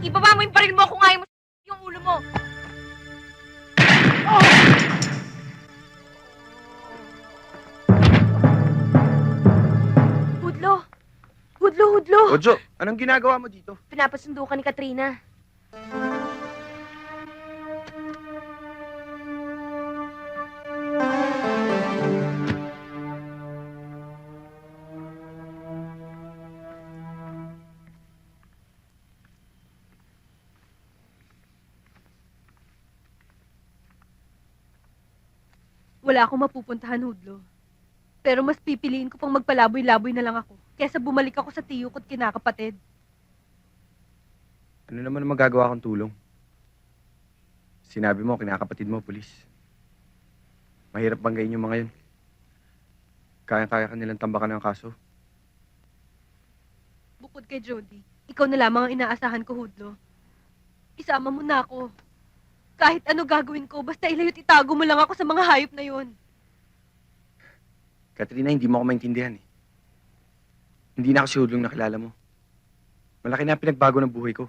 Ibaba mo yung baril mo kung ayaw mo yung ulo mo. Hudlo! Hudlo, hudlo! Ojo, anong ginagawa mo dito? Pinapasundo ka ni Katrina. Wala akong mapupuntahan, Hudlo. Pero mas pipiliin ko pang magpalaboy-laboy na lang ako kesa bumalik ako sa tiyo ko't kinakapatid. Ano naman ang magagawa kong tulong? Sinabi mo, kinakapatid mo, pulis. Mahirap banggain yung mga yun. Kaya-kaya ka nilang tambakan ng kaso. Bukod kay Jody, ikaw na lamang ang inaasahan ko, Hudlo. Isama mo na ako. Kahit ano gagawin ko, basta ilayot itago mo lang ako sa mga hayop na yon. Katrina, hindi mo ako maintindihan eh. Hindi na ako si Hudlong nakilala mo. Malaki na pinagbago ng buhay ko.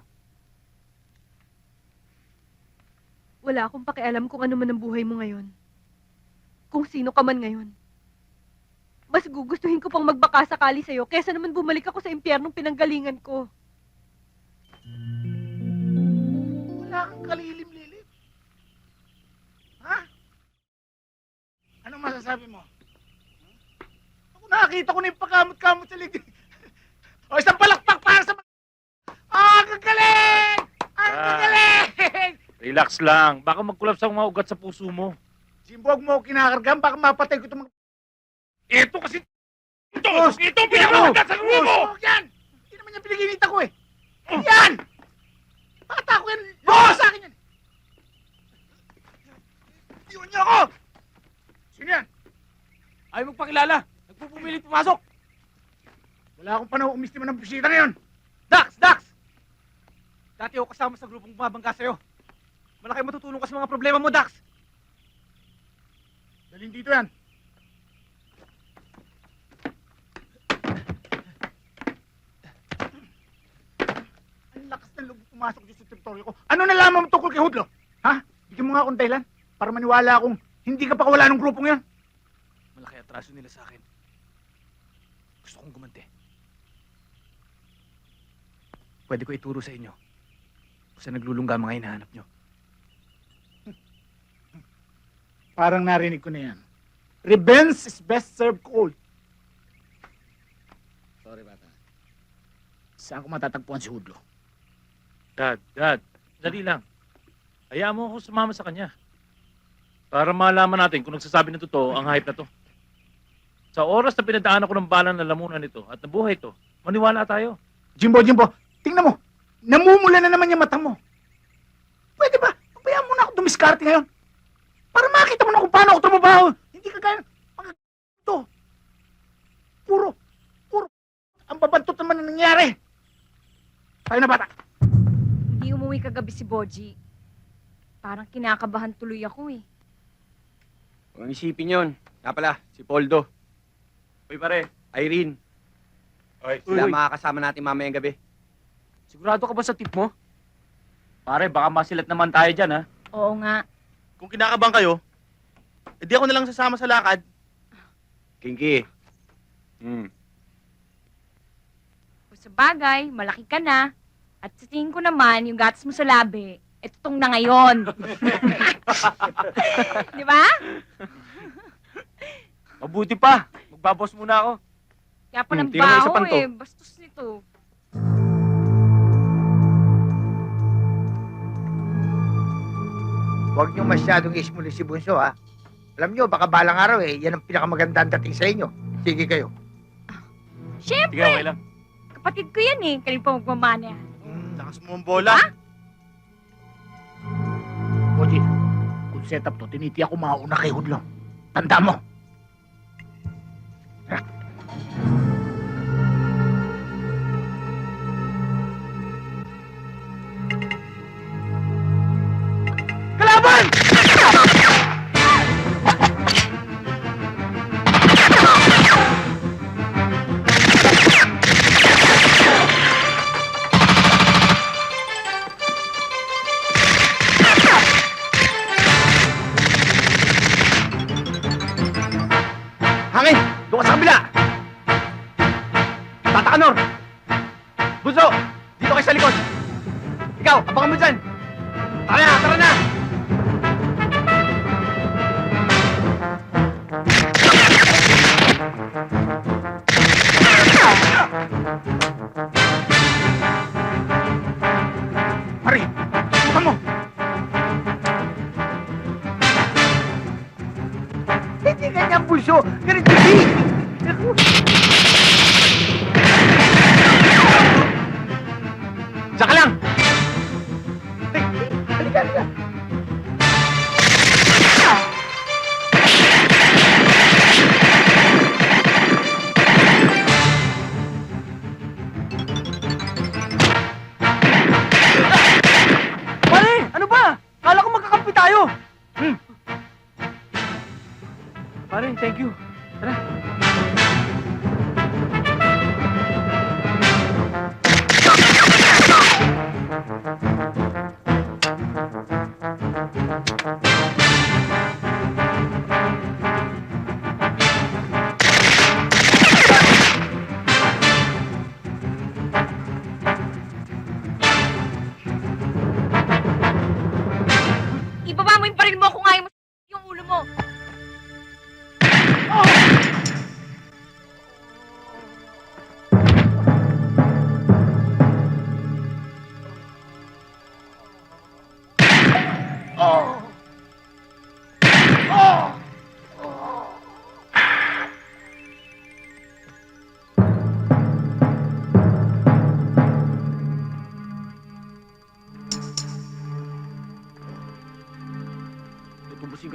Wala akong pakialam kung ano man ang buhay mo ngayon. Kung sino ka man ngayon. Mas gugustuhin ko pang magbaka sakali sa'yo kesa naman bumalik ako sa impyernong pinanggalingan ko. Wala Masasabi mo? Ako nakakita ko na yung pagkamot-kamot sa ligid. o isang palakpak para sa... Ah, ang gagaling! Ang Ah. gagaling! Relax lang. Baka magkulaps ang mga ugat sa puso mo. Simbog mo ako kinakargam, baka mapatay ko itong mga... Ito kasi... Ito! Boss! Ito! Pinakamagat sa ulo mo! Oh, yan! Hindi naman yung pinaginita ko eh. Yan! Bata ko yan! Boss! Sa akin yan! Iwan niyo ako! Ayaw magpakilala. Nagpupumilit pumasok. Wala akong panahon umistima ng bisita ngayon. Dax! Dax! Dati ako kasama sa grupong bumabangga sa'yo. Malaki matutulong ka sa mga problema mo, Dax. Dalhin dito yan. Ang lakas ng loob pumasok dito sa teritoryo ko. Ano nalaman mo tungkol kay Hudlo? Ha? Bigyan mo nga akong dahilan para maniwala akong hindi ka pa kawala ng grupong yan. Atraso nila sa akin. Gusto kong gumante. Pwede ko ituro sa inyo kung saan naglulungga mga hinahanap nyo. Parang narinig ko na yan. Revenge is best served cold. Sorry, bata. Saan ko matatagpuan si Hudlo? Dad, Dad. Dali lang. Hayaan mo ako sumama sa kanya. Para malaman natin kung nagsasabi ng totoo ang hype na to. Sa oras na pinadaanan ko ng bala na lamunan nito at nabuhay ito, maniwala tayo. Jimbo, Jimbo, tingnan mo. Namumula na naman yung mata mo. Pwede ba? Pabayaan mo na ako dumiskarte ngayon. Para makita mo na kung paano ako trumabaho. Hindi ka gaya ng mga to. Puro, puro. Ang babantot naman ang nangyari. Tayo na bata. Hindi umuwi kagabi si Boji. Parang kinakabahan tuloy ako eh. Huwag isipin yun. Nga pala, si Poldo. Uy pare, Irene. Oy, Sila makakasama natin mamayang gabi. Sigurado ka ba sa tip mo? Pare, baka masilat naman tayo dyan, ha? Oo nga. Kung kinakabang kayo, edi ako na lang sasama sa lakad. Kinky. Hmm. Kung sa bagay, malaki ka na. At sa tingin ko naman, yung gatas mo sa labi, eto tong na ngayon. Di ba? Mabuti pa. Magbabos muna ako. Kaya pa Hmm, ng tira mo isa baho panto. eh. Bastos nito. Huwag niyo masyadong ismuli si Bunso, ha? Alam niyo, baka balang araw eh, yan ang pinakamagandang dating sa inyo. Sige kayo. Sige, Siyempre, okay lang. kapatid ko yan eh. Kanina pa magmamana. Hmm, lakas mo ang bola. Oji, kung setup to, tinitiya ko mauna kay Hudlo. Tanda mo. Tata Anor! Bunso! Dito kayo sa likod! Ikaw, abangan mo dyan! Tara na! Tara na! Ah!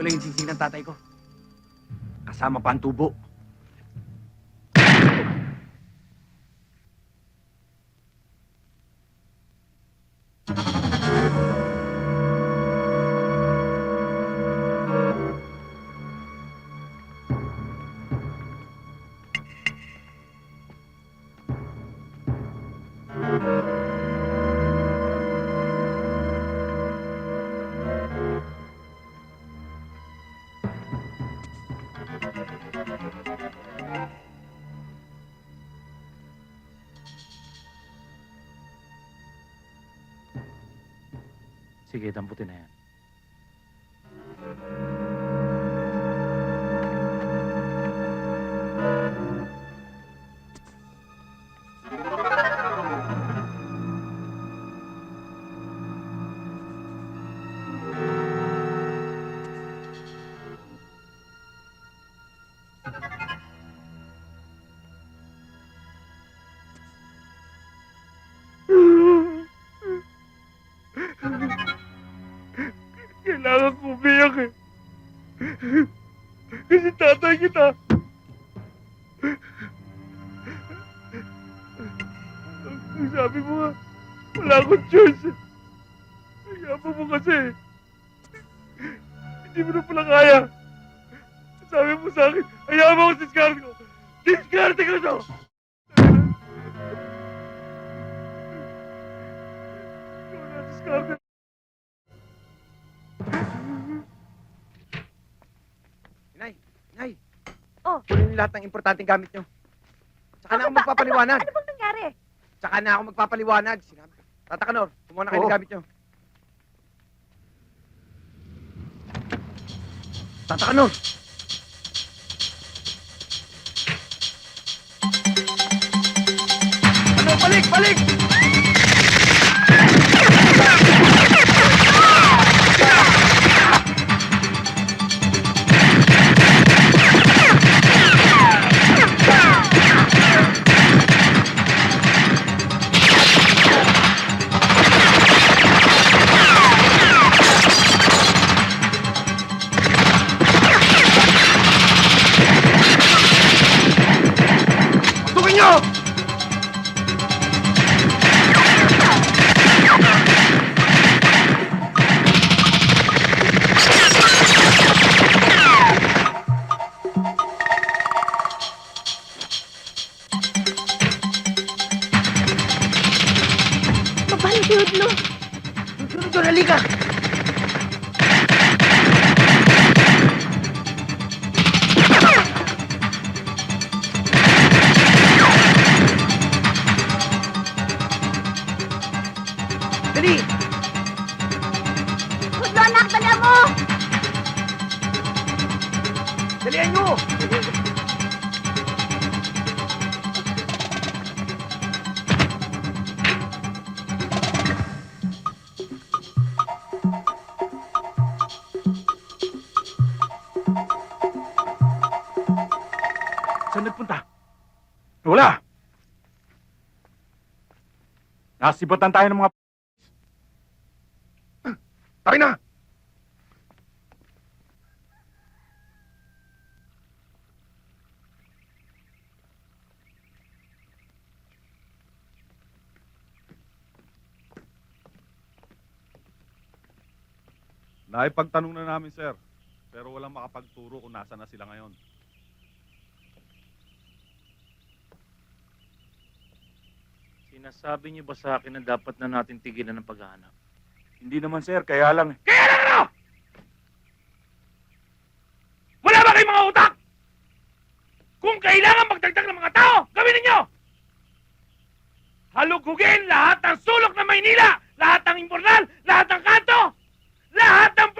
Lang yung singsing ng tatay ko. Kasama pa ang tubo. Sige, damputin na yan. Kailangan ko umiyak eh. Kasi tatay kita. Ang sabi mo nga, wala akong choice. Kaya mo kasi. Hindi mo na pala kaya. Sabi mo sa akin, hayaan mo ako discard ko. Discard ko to! Wala discard Inay, Inay. Oh. Kunin niyo lahat ng importanteng gamit niyo. Tsaka na ako magpapaliwanag. Ano bang nangyari? Tsaka na ako magpapaliwanag. Sinabi. Tata Kanor, kumuha na kayo ng Oo. gamit niyo. Tata Kanor! Ano, balik, balik! Dalihan nyo! Saan nagpunta? Wala. Nasibatan tayo ng mga... Tayo na! Naipagtanong na namin, sir. Pero walang makapagturo kung nasa na sila ngayon. Sinasabi niyo ba sa akin na dapat na natin tigilan ng paghahanap? Hindi naman, sir. Kaya lang. eh. Kaya lang ano? Wala ba kayong mga utak? Kung kailangan magdagdag ng mga tao, gawin ninyo! Halugugin lahat ng sulok ng Maynila! Lahat ng imbornal! Lahat ng kanto!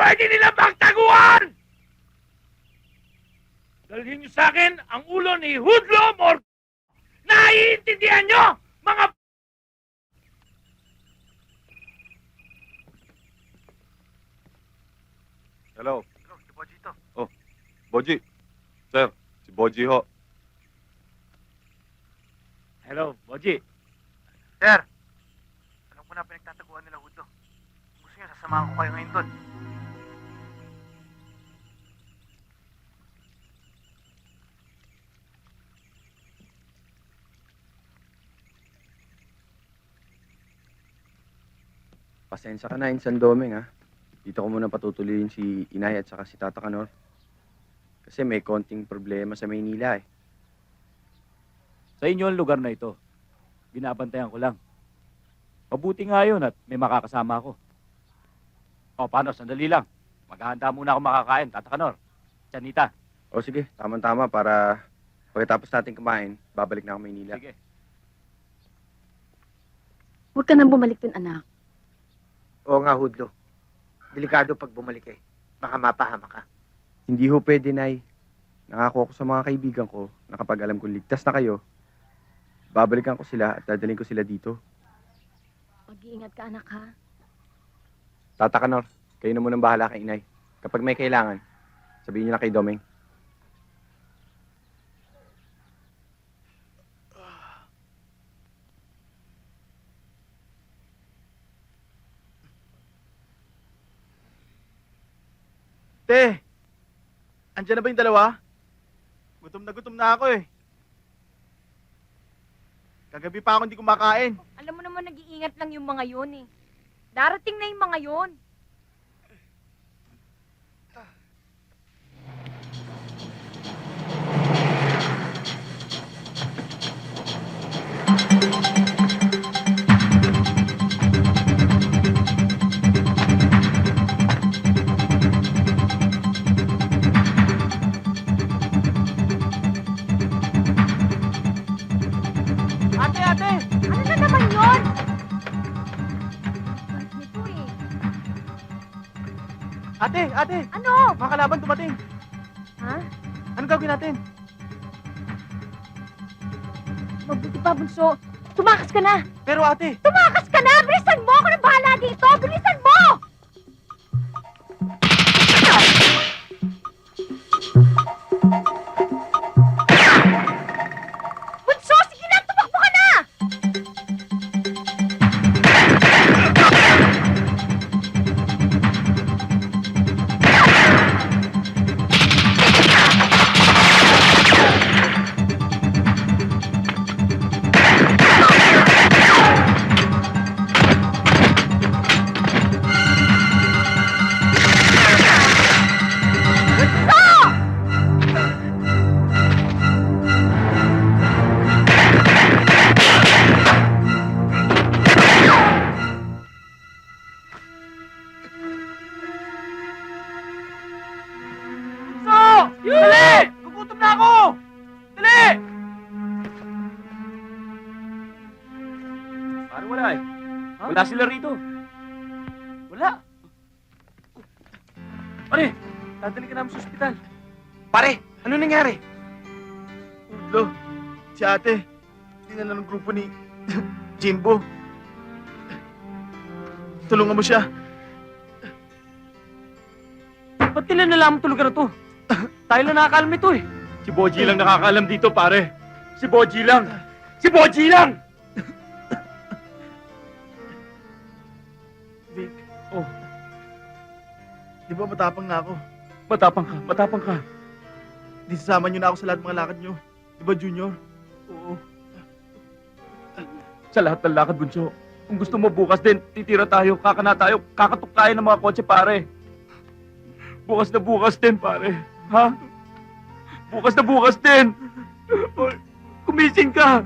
Pwede nila pagtaguan! Dalhin niyo sa akin ang ulo ni Hoodlum or Naiintindihan niyo, mga Hello? Hello, si Boji to. Oh, Boji. Sir, si Boji ho. Hello, Boji. Sir, alam ko na pinagtataguan nila Hudo. Gusto niya, sasamahan ko kayo ngayon doon. Pasensya ka na, Insan Doming, ha? Dito ko muna patutuloyin si Inay at saka si Tata Kanor. Kasi may konting problema sa Maynila, eh. Sa inyo ang lugar na ito. Binabantayan ko lang. Mabuti nga yun at may makakasama ako. O, paano? Sandali lang. Maghahanda muna ako makakain. Tata Kanor. Chanita. O sige, tama-tama para pagkatapos natin kumain, babalik na ako Maynila. Sige. Huwag ka nang bumalik dun, anak. Oo nga, Hudlo. Delikado pag bumalik eh. Baka mapahama ka. Hindi ho pwede, Nay. Nangako ako sa mga kaibigan ko na kapag alam kong ligtas na kayo, babalikan ko sila at dadalhin ko sila dito. Mag-iingat ka, anak, ha? Tata Kanor, kayo na munang bahala kay Inay. Kapag may kailangan, sabihin niyo na kay Domeng. Te, andyan na ba yung dalawa? Gutom na gutom na ako eh. Kagabi pa ako hindi kumakain. Alam mo naman, nag-iingat lang yung mga yun, eh. Darating na yung mga yun. Ate, ate! Ano? Mga kalaban dumating. Ha? Anong gagawin natin? Mabuti pa, bunso. Tumakas ka na! Pero ate, Tumakas ka na! Bilisan mo! Ako na bahala dito! Bilisan Dali! Gugutom na ako! Dali! Parang wala eh. Wala sila rito. Wala. Pare, dadali ka namin sa ospital. Pare, ano nangyari? Lo, si ate, na ng grupo ni Jimbo. Tulungan mo siya. Ba't nila nalaman tulugan na to? Tayo lang nakakaalam nito eh. Si Boji lang nakakaalam dito, pare. Si Boji lang. Si Boji lang! Vic. Oh. Di ba matapang na ako? Matapang ka, matapang ka. Di sasama niyo na ako sa lahat ng mga lakad niyo. Di ba, Junior? Oo. Sa lahat ng lakad, Bunso. Kung gusto mo bukas din, titira tayo, kakana tayo, kakatok tayo ng mga kotse, pare. Bukas na bukas din, pare. Ha? Bukas na bukas din. Kumising ka.